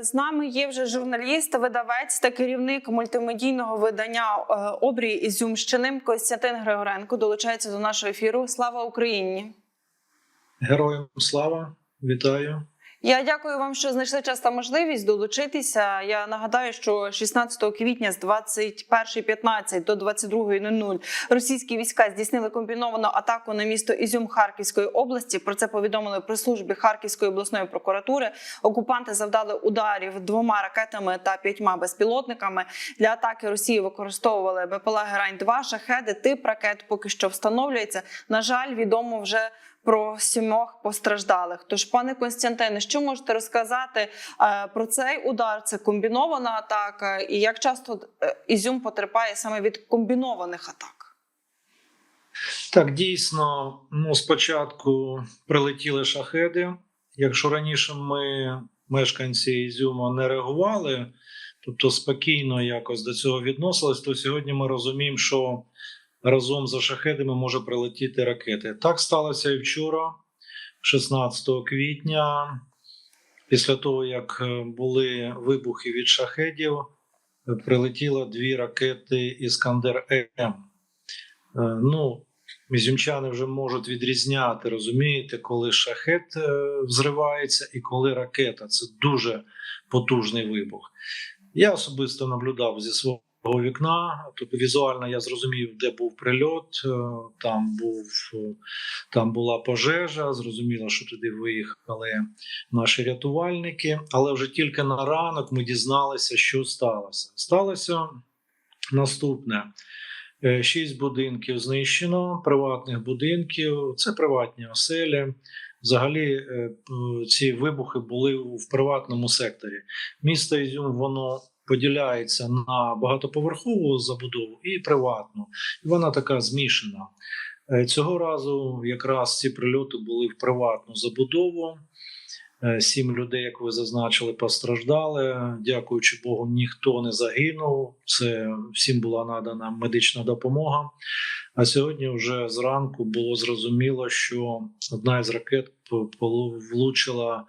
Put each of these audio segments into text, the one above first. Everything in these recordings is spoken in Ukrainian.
З нами є вже журналіст, видавець та керівник мультимедійного видання е, обрій Ізюмщини Костянтин Григоренко. Долучається до нашого ефіру. Слава Україні! Героям слава, вітаю. Я дякую вам, що знайшли час та можливість долучитися. Я нагадаю, що 16 квітня з 21.15 до 22.00 російські війська здійснили комбіновану атаку на місто Ізюм Харківської області. Про це повідомили при службі Харківської обласної прокуратури. Окупанти завдали ударів двома ракетами та п'ятьма безпілотниками. Для атаки Росії використовували БПЛА Герань 2 шахеди. Тип ракет поки що встановлюється. На жаль, відомо вже про сімох постраждалих. Тож, пане Константине, що можете розказати е, про цей удар? Це комбінована атака, і як часто е, Ізюм потерпає саме від комбінованих атак? Так, дійсно, ну спочатку прилетіли шахеди. Якщо раніше ми, мешканці Ізюма, не реагували, тобто спокійно якось до цього відносились, то сьогодні ми розуміємо, що разом за шахедами може прилетіти ракети. Так сталося і вчора, 16 квітня, після того, як е, були вибухи від шахедів, прилетіло дві ракети Іскандер М. Е, Ну, Мізюмчани вже можуть відрізняти, розумієте, коли шахет е, взривається і коли ракета. Це дуже потужний вибух. Я особисто наблюдав зі свого вікна, тобто візуально я зрозумів, де був прильот. е, Там був е, там була пожежа. Зрозуміло, що туди виїхали наші рятувальники. Але вже тільки на ранок ми дізналися, що сталося. Сталося наступне. Е, Шість будинків знищено, приватних будинків. Це приватні оселі. Взагалі, е, ці вибухи були в приватному секторі. Місто Ізюм воно поділяється на багатоповерхову забудову і приватну. І вона така змішана. Е, Цього разу якраз ці прильоти були в приватну забудову. Е, Сім людей, як ви зазначили, постраждали. Дякуючи Богу, ніхто не загинув. Це всім була надана медична допомога. А сьогодні, вже зранку, було зрозуміло, що одна із ракет влучила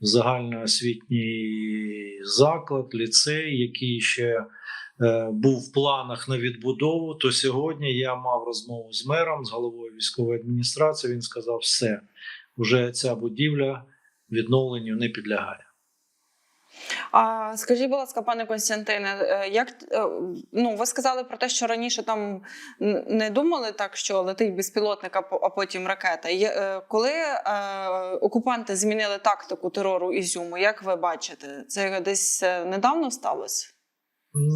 в загальноосвітній заклад, ліцей, який ще е, був в планах на відбудову. То сьогодні я мав розмову з мером, з головою військової адміністрації. Він сказав: все, вже ця будівля відновленню не підлягає. А скажіть, будь ласка, пане Константине, е, як е, ну ви сказали про те, що раніше там не думали так, що летить безпілотник, а потім ракета. Е, Коли окупанти змінили тактику терору Ізюму, як ви бачите, це десь недавно сталося?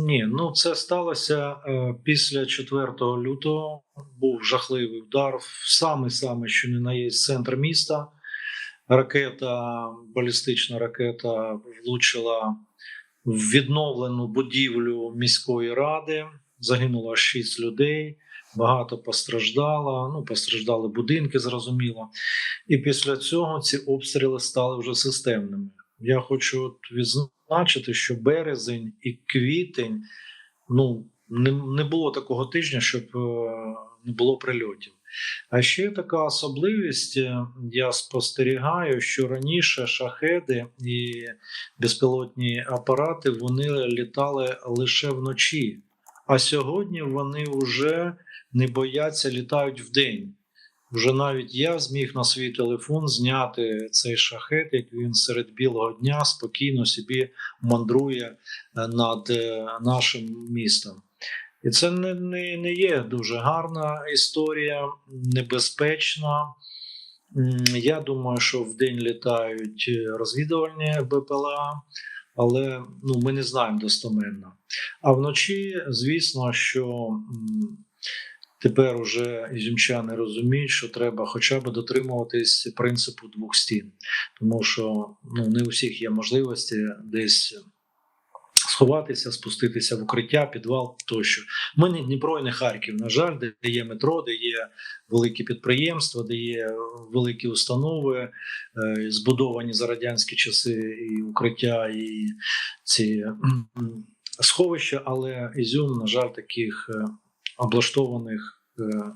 Ні, ну це сталося після 4 лютого. Був жахливий удар саме саме, що не на є центр міста. Ракета, балістична ракета, влучила в відновлену будівлю міської ради. Загинуло 6 людей. Багато постраждало. Ну, постраждали будинки, зрозуміло. І після цього ці обстріли стали вже системними. Я хочу відзначити, що березень і квітень ну не, не було такого тижня, щоб е, не було прильотів. А ще така особливість: е, я спостерігаю, що раніше шахеди і безпілотні апарати вони літали лише вночі, а сьогодні вони вже не бояться літають вдень. Вже навіть я зміг на свій телефон зняти цей шахет, як він серед білого дня спокійно собі мандрує е, над е, нашим містом. І це не, не, не є дуже гарна історія, небезпечна. Я думаю, що в день літають е, розвідувальні БПЛА, але ну, ми не знаємо достоменно. А вночі, звісно, що тепер уже ізюмчани розуміють, що треба хоча б дотримуватись принципу двох стін, тому що ну, не у всіх є можливості десь сховатися, спуститися в укриття, підвал тощо. Ми не Дніпро і не Харків, на жаль, де є метро, де є великі підприємства, де є великі установи, е, збудовані за радянські часи і укриття, і ці сховища, але Ізюм, на жаль, таких е, облаштованих е,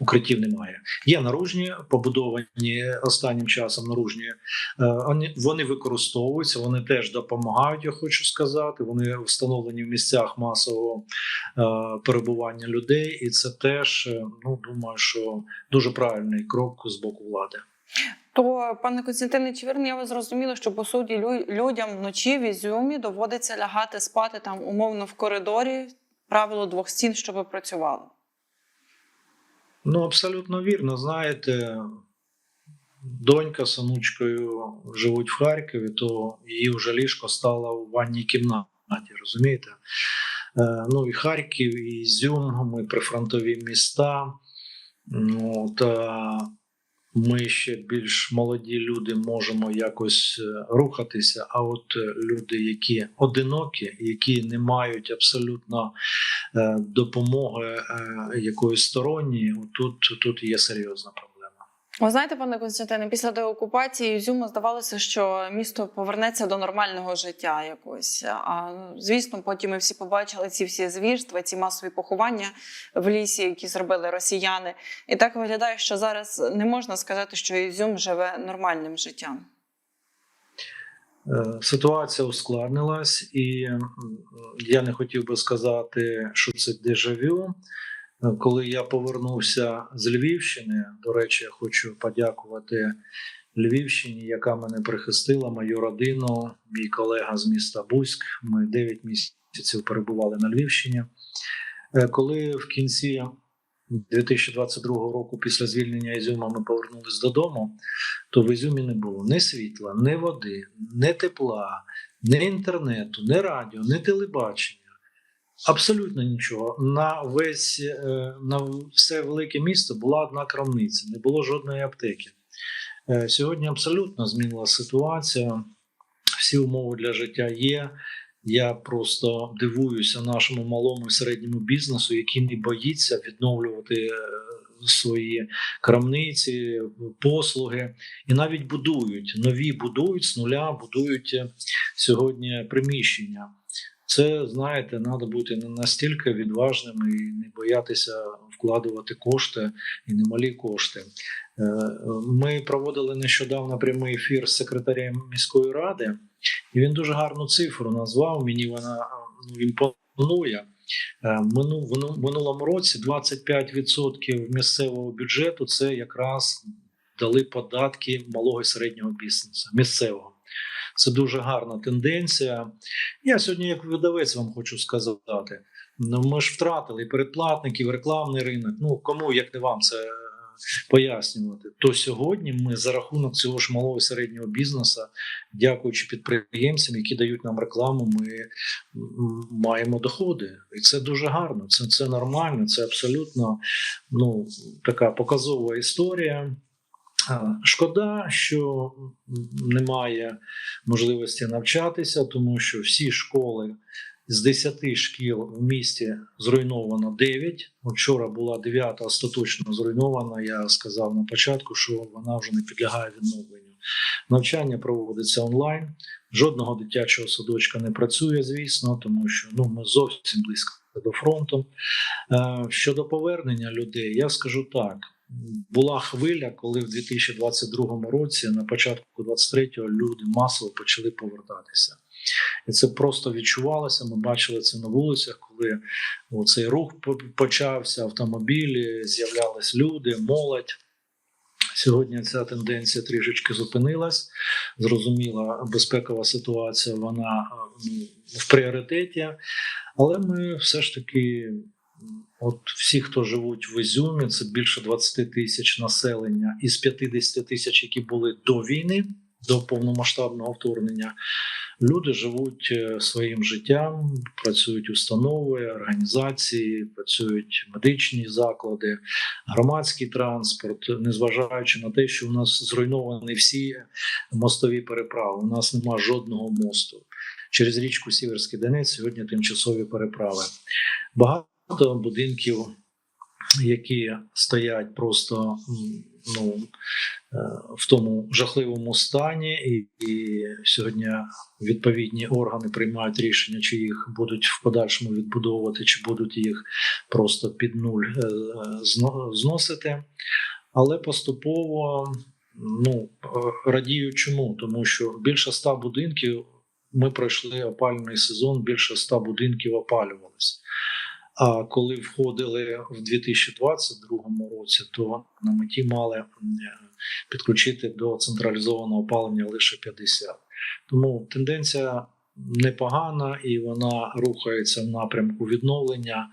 укриттів немає. Є наружні, побудовані останнім часом наружні. е, Вони, використовуються, вони теж допомагають, я хочу сказати. Вони встановлені в місцях масового е, перебування людей, і це теж е, ну думаю, що дуже правильний крок з боку влади. То, пане Константине, чи вірно я вас зрозуміла, що по суті лю- людям вночі в Ізюмі доводиться лягати спати там умовно в коридорі, правило двох стін, щоб працювало? Ну, абсолютно вірно. Знаєте, донька з онучкою живуть в Харкові, то її вже ліжко стало в ванній кімнаті, розумієте? Е, Ну і Харків, і Ізюм, ми прифронтові міста. Та ми ще більш молоді люди можемо якось е, рухатися. А от е, люди, які одинокі, які не мають абсолютно е, допомоги якоїсь сторонньої, тут, тут є серйозна проблема. Ви знаєте, пане Константине, після деокупації Ізюму здавалося, що місто повернеться до нормального життя якось. А звісно, потім ми всі побачили ці всі звірства, ці масові поховання в лісі, які зробили росіяни. І так виглядає, що зараз не можна сказати, що Ізюм живе нормальним життям. Е, Ситуація ускладнилась, і я не хотів би сказати, що це дежавю. Коли я повернувся з Львівщини, до речі, я хочу подякувати Львівщині, яка мене прихистила, мою родину, мій колега з міста Буськ. Ми 9 місяців перебували на Львівщині. Е, Коли в кінці 2022 року, після звільнення Ізюма, ми повернулись додому, то в Ізюмі не було ні світла, ні води, ні тепла, ні інтернету, ні радіо, ні телебачення. Абсолютно нічого. На весь е, на все велике місто була одна крамниця, не було жодної аптеки. Е, Сьогодні абсолютно змінилася ситуація. Всі умови для життя є. Я просто дивуюся нашому малому і середньому бізнесу, який не боїться відновлювати е, свої крамниці, послуги і навіть будують нові будують з нуля, будують сьогодні приміщення. Це знаєте, треба бути не настільки відважним і не боятися вкладувати кошти і немалі кошти. Е, Ми проводили нещодавно прямий ефір з секретарем міської ради, і він дуже гарну цифру назвав. Мені вона е, ну, імпонує. Е, в минулому році 25% місцевого бюджету це якраз дали податки малого і середнього бізнесу місцевого. Це дуже гарна тенденція. Я сьогодні, як видавець, вам хочу сказати: ну, ми ж втратили передплатників, рекламний ринок. Ну кому як не вам це е, пояснювати? То сьогодні ми за рахунок цього ж малого і середнього бізнесу, дякуючи підприємцям, які дають нам рекламу, ми маємо доходи, і це дуже гарно. Це, це нормально, це абсолютно ну така показова історія. Шкода, що немає можливості навчатися, тому що всі школи з 10 шкіл в місті зруйновано 9. Вчора була 9 остаточно зруйнована. Я сказав на початку, що вона вже не підлягає відновленню. Навчання проводиться онлайн. Жодного дитячого садочка не працює, звісно, тому що ну ми зовсім близько до фронту. Е, Щодо повернення людей, я скажу так: була хвиля, коли в 2022 році, на початку 23-го, люди масово почали повертатися. І це просто відчувалося. Ми бачили це на вулицях, коли цей рух почався, автомобілі, з'являлись люди, молодь. Сьогодні ця тенденція трішечки зупинилась. Зрозуміла, безпекова ситуація вона е, ну, в пріоритеті, але ми все ж таки, от всі, хто живуть в Ізюмі, це більше 20 тисяч населення із 50 тисяч, які були до війни, до повномасштабного вторгнення. Люди живуть е, своїм життям, працюють установи, організації, працюють медичні заклади, громадський транспорт, незважаючи на те, що у нас зруйновані всі мостові переправи. У нас немає жодного мосту. Через річку Сіверський Донець сьогодні тимчасові переправи. Багато будинків, які стоять просто ну, в тому жахливому стані, і, і сьогодні відповідні органи приймають рішення, чи їх будуть в подальшому відбудовувати, чи будуть їх просто під нуль е, зносити. Але поступово ну, е, радію чому? Тому що більше ста будинків ми пройшли опалювальний сезон, більше ста будинків опалювалися. А коли входили в 2022 році, то на меті мали підключити до централізованого опалення лише 50. Тому тенденція непогана і вона рухається в напрямку відновлення.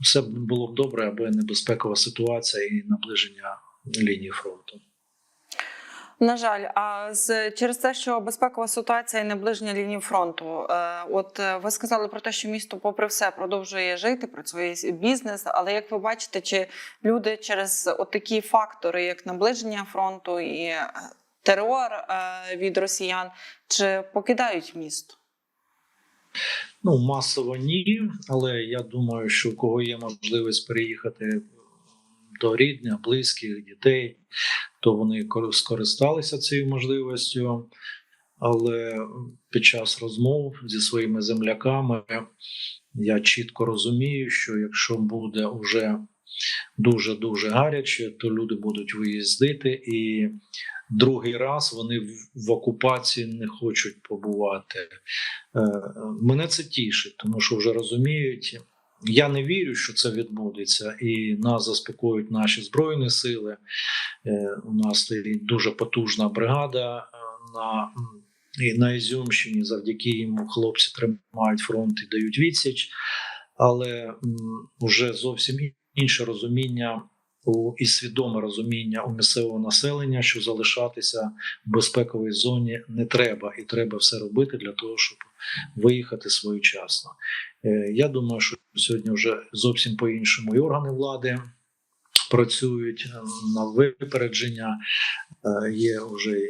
Все було б добре, аби небезпекова ситуація і наближення лінії фронту. На жаль, а з через те, що безпекова ситуація і наближення лінії фронту. Е, от е, ви сказали про те, що місто, попри все, продовжує жити, працює с- бізнес. Але як ви бачите, чи люди через такі фактори, як наближення фронту і е, терор від росіян, чи покидають місто? Ну, масово ні, але я думаю, що у кого є можливість переїхати до рідних, близьких, дітей, то вони скористалися цією можливістю. Але під час розмов зі своїми земляками я чітко розумію, що якщо буде вже дуже дуже гаряче, то люди будуть виїздити, і другий раз вони в, окупації не хочуть побувати. Е, Мене це тішить, тому що вже розуміють. Я не вірю, що це відбудеться, і нас заспокоюють наші збройні сили. Е, У нас дуже потужна бригада е, на, і на Ізюмщині. Завдяки йому хлопці тримають фронт і дають відсіч. Але вже зовсім інше розуміння і свідоме розуміння у місцевого населення, що залишатися в безпековій зоні не треба, і треба все робити для того, щоб виїхати своєчасно. Е, Я думаю, що сьогодні вже зовсім по-іншому і органи влади працюють е, на випередження. Е, Є вже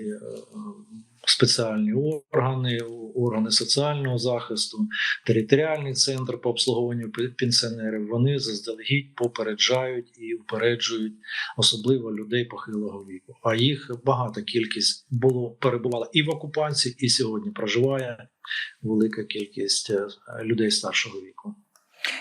спеціальні органи, органи соціального захисту, територіальний центр по обслуговуванню пенсіонерів. Вони заздалегідь попереджають і упереджують, особливо людей похилого віку. А їх багата кількість було перебувала і в окупації, і сьогодні проживає велика кількість е, людей старшого віку.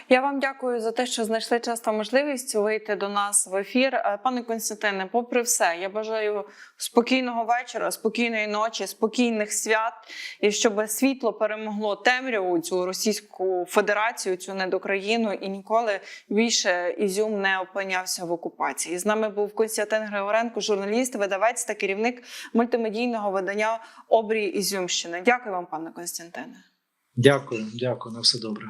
Я вам дякую за те, що знайшли час та можливість вийти до нас в ефір. Е, Пане Константине, попри все, я бажаю спокійного вечора, спокійної ночі, спокійних свят, і щоб світло перемогло темряву цю Російську Федерацію, цю недокраїну, і ніколи більше Ізюм не опинявся в окупації. З нами був Константин Григоренко, журналіст, видавець та керівник мультимедійного видання Обрій Ізюмщини. Дякую вам, пане Константине. Дякую, дякую, на все добре.